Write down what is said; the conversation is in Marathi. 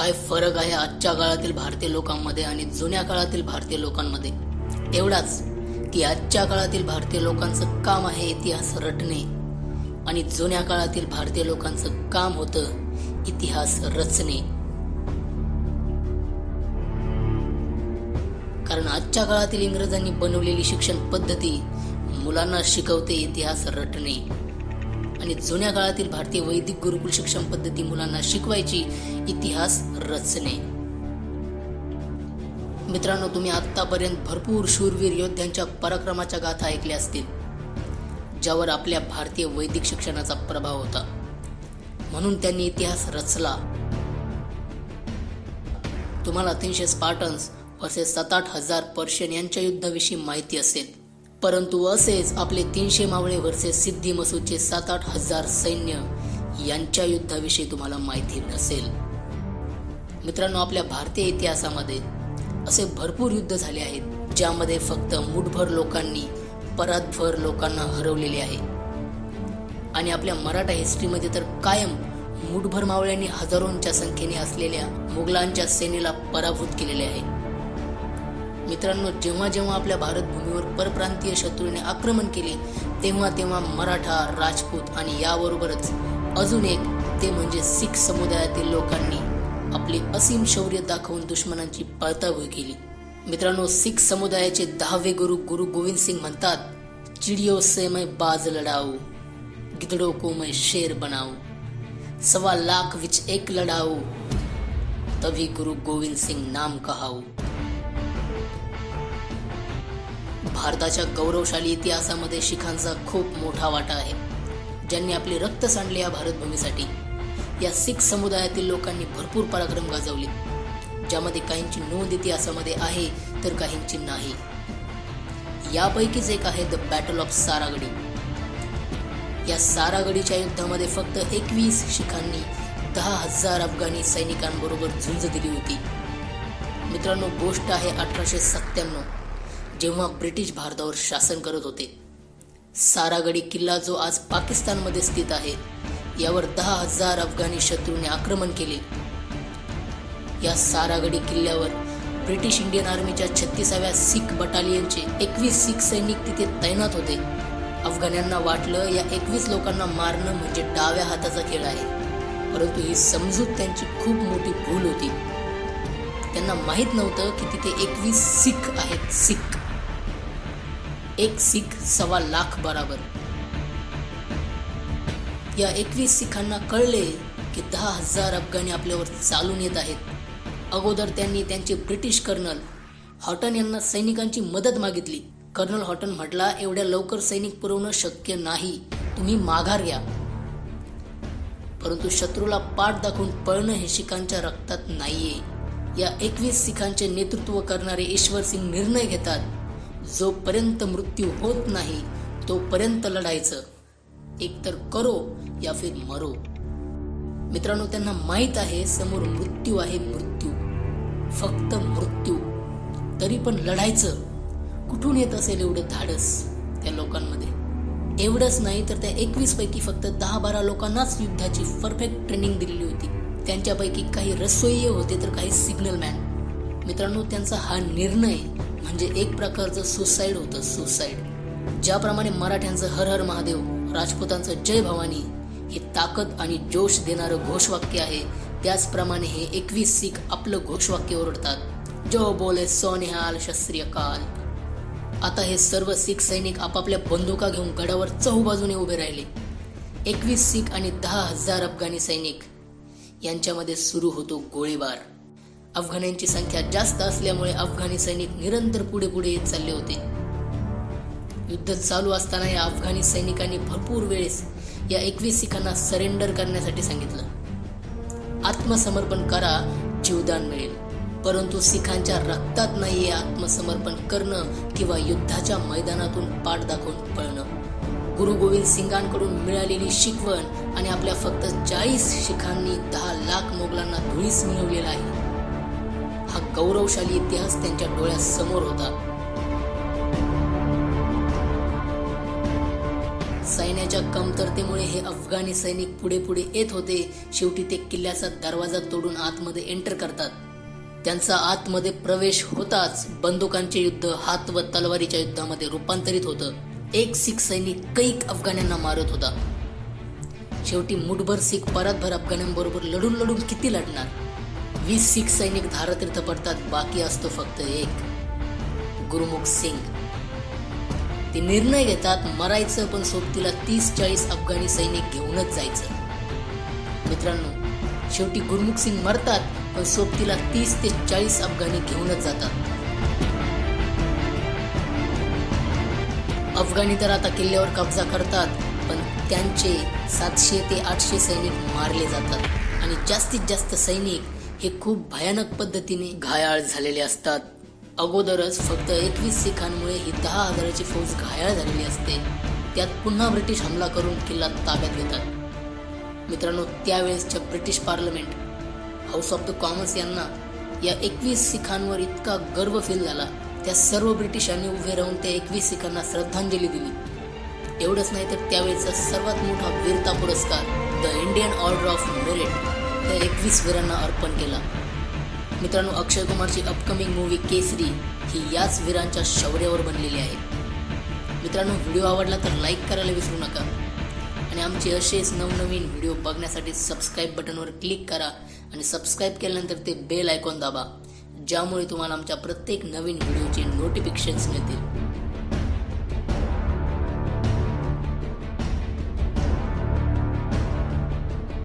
काय फरक आहे आजच्या काळातील भारतीय लोकांमध्ये आणि जुन्या काळातील भारतीय लोकांमध्ये? एवढाच की आजच्या काळातील भारतीय लोकांचं काम आहे इतिहास रटणे आणि जुन्या काळातील भारतीय लोकांचं काम होतं इतिहास रचणे. कारण आजच्या काळातील इंग्रजांनी बनवलेली शिक्षण पद्धती मुलांना शिकवते इतिहास रटणे आणि जुन्या काळातील भारतीय वैदिक गुरुकुल शिक्षण पद्धती मुलांना शिकवायची इतिहास रचणे मित्रांनो तुम्ही आतापर्यंत भरपूर शूरवीर योद्ध्यांच्या पराक्रमाच्या गाथा ऐकल्या असतील ज्यावर आपल्या भारतीय वैदिक शिक्षणाचा प्रभाव होता. म्हणून त्यांनी इतिहास रचला. तुम्हाला तीनशे स्पार्टन्स वर्सेस सात आठ हजार पर्शियन यांच्या युद्धाविषयी माहिती असेल. परंतु असेच आपले तीनशे मावळे वर्सेस सिद्धी मसूदचे सात आठ हजार सैन्य यांच्या युद्धाविषयी तुम्हाला माहिती नसेल. मित्रांनो आपल्या भारतीय इतिहासामध्ये असे भरपूर युद्ध झाले आहेत ज्यामध्ये फक्त मुठभर लोकांनी परातभर लोकांना हरवलेले आहे. आणि आपल्या मराठा हिस्ट्रीमध्ये तर कायम मुठभर मावळ्यांनी हजारोंच्या संख्येने असलेल्या मुघलांच्या सेनेला पराभूत केलेले आहे. मित्रांनो जेव्हा जेव्हा आपल्या भारतभूमीवर परप्रांतीय शत्रूने आक्रमण केले तेव्हा तेव्हा मराठा राजपूत आणि याबरोबरच अजून एक ते म्हणजे शीख समुदायातील लोकांनी आपले असीम शौर्य दाखवून दुश्मनांची पळताभूई केली. मित्रांनो शीख समुदायाचे दहावे गुरु गुरु गोविंद सिंग म्हणतात चिडियो से मैं बाज लढाऊ गिदडो को मैं शेर बनाऊ सवा लाख विच एक लढाऊ तभी गुरु गोविंद सिंग नाम कहाऊ। भारताच्या गौरवशाली इतिहासामध्ये शिखांचा खूप मोठा वाटा आहे. ज्यांनी आपले रक्त सांडले या भारतभूमीसाठी. या शीख समुदायातील लोकांनी भरपूर पराक्रम गाजवले. ज्यामध्ये काहींची नोंद इतिहासामध्ये आहे तर काहींची नाही. यापैकीच एक आहे द बॅटल ऑफ सारागडी या सारागडीच्या युद्धामध्ये फक्त एकवीस शिखांनी दहा हजार अफगाणी सैनिकांबरोबर झुंज दिली होती. मित्रांनो गोष्ट आहे अठराशे सत्त्याण्णव. जेव्हा ब्रिटिश भारतावर शासन करत होते सारागडी किल्ला जो आज पाकिस्तानमध्ये स्थित आहे यावर दहा हजार अफगाणी शत्रूने आक्रमण केले. या सारागडी किल्ल्यावर ब्रिटिश इंडियन आर्मीच्या छत्तीसाव्या सिख बटालियनचे एकवीस सिख सैनिक तिथे तैनात होते. अफगाण्यांना वाटलं या एकवीस लोकांना मारणं म्हणजे डाव्या हाताचा खेळ आहे परंतु ही समजूत त्यांची खूप मोठी भूल होती. त्यांना माहीत नव्हतं की तिथे एकवीस सिख आहेत सिख. एक सिख सव्वा लाख बराबर. या एकवीस सिखांना कळले की दहा हजार अफगाणी आपल्यावर चालून येत आहेत. अगोदर त्यांनी त्यांचे ब्रिटिश कर्नल हॉटन यांना सैनिकांची मदत मागितली. कर्नल हॉटन म्हटला एवढ्या लवकर सैनिक पुरवणं शक्य नाही. तुम्ही माघार घ्या. परंतु शत्रूला पाठ दाखवून पळणं हे शिखांच्या रक्तात नाहीये. या एकवीस सिखांचे नेतृत्व करणारे ईश्वर सिंग निर्णय घेतात. जोपर्यंत मृत्यू होत नाही तोपर्यंत लढायचं. एकतर करो या फिर मरो. मित्रांनो त्यांना माहीत आहे समोर मृत्यू आहे मृत्यू. फक्त मृत्यू. तरी पण लढायचं. कुठून येत असेल एवढं धाडस त्या लोकांमध्ये? एवढंच नाही तर त्या एकवीस पैकी फक्त दहा बारा लोकांनाच युद्धाची परफेक्ट ट्रेनिंग दिलेली होती. त्यांच्यापैकी काही रसोई होते तर काही सिग्नल मॅन मित्रांनो त्यांचा हा निर्णय म्हणजे एक प्रकारचं सुसाईड होतं सुसाईड. ज्याप्रमाणे मराठ्यांचं हर हर महादेव राजपूतांचं जय भवानी हे ताकद आणि जोश देणारं घोषवाक्य आहे त्याचप्रमाणे हे एकवीस सीख आपलं घोषवाक्य ओरडतात. जो बोले सोनिहाल शस्त्रीयकाल. आता हे सर्व सिख सैनिक आपापल्या बंदुका घेऊन गडावर चहूबाजूने उभे राहिले. एकवीस सिख आणि दहा हजार अफगाणी सैनिक. यांच्यामध्ये सुरू होतो गोळीबार. अफगाण्यांची संख्या जास्त असल्यामुळे अफगाणी सैनिक निरंतर पुढे पुढे येत चालले होते. युद्ध चालू असताना या अफगाणी सैनिकांनी भरपूर वेळेस या एकवीस सिखांना सरेंडर करण्यासाठी सांगितलं. आत्मसमर्पण करा जीवदान मिळेल. परंतु सिखांच्या रक्तात नाहीये आत्मसमर्पण करणं किंवा युद्धाच्या मैदानातून पाठ दाखवून पळणं. गुरु गोविंद सिंगांकडून मिळालेली शिकवण आणि आपल्या फक्त चाळीस शिखांनी दहा लाख मोगलांना धुळीस मिळवलेला आहे. हा गौरवशाली इतिहास त्यांच्या डोळ्यासमोर होता. सैन्याच्या कमतरतेमुळे हे अफगाणी सैनिक पुढे पुढे येत होते. शेवटी ते किल्ल्याचा दरवाजा तोडून आतमध्ये एंटर करतात. त्यांचा आतमध्ये प्रवेश होताच बंदुकांचे युद्ध हात व तलवारीच्या युद्धामध्ये रूपांतरित होतं. एक सिख सैनिक कैक अफगाण्यांना मारत होता. शेवटी मुठभर सिख परतभर अफगाण्यांबरोबर लढून लढून किती लढणार? वीस सीख सैनिक धारतीर्थ पडतात बाकी असतो फक्त एक. गुरुमुख सिंग. ते निर्णय घेतात मरायचं पण सोबतीला तीस चाळीस अफगाणी सैनिक घेऊनच जायचं. मित्रांनो शेवटी गुरुमुख सिंग मरतात पण सोबतीला तीस ते चाळीस अफगाणी घेऊनच जातात. अफगाणी तर आता किल्ल्यावर कब्जा करतात पण त्यांचे सातशे ते आठशे सैनिक मारले जातात आणि जास्तीत जास्त सैनिक हे खूप भयानक पद्धतीने घायाळ झालेले असतात. अगोदरच फक्त एकवीस सिखांमुळे ही दहा हजाराची फौज घायाळ झालेली असते. त्यात पुन्हा ब्रिटिश हमला करून किल्ला ताब्यात घेतात. मित्रांनो त्यावेळेसच्या British parliament house of the commons यांना या एकवीस सिखांवर इतका गर्व फील झाला. त्या सर्व ब्रिटिशांनी उभे राहून त्या एकवीस सिखांना श्रद्धांजली दिली. एवढंच नाही तर त्यावेळेचा सर्वात मोठा वीरता पुरस्कार the Indian order of merit. त्या एकवीस वीरांना अर्पण केला. मित्रांनो अक्षय कुमारची अपकमिंग मूवी केसरी ही याच वीरांच्या शौर्यावर बनलेली आहे. मित्रांनो व्हिडिओ आवडला तर लाईक करायला विसरू नका. आणि आमचे असेच नवनवीन व्हिडिओ बघण्यासाठी सबस्क्राईब बटनवर क्लिक करा आणि सबस्क्राईब केल्यानंतर ते बेल आयकॉन दाबा ज्यामुळे तुम्हाला आमच्या प्रत्येक नवीन व्हिडिओचे नोटिफिकेशन्स मिळतील.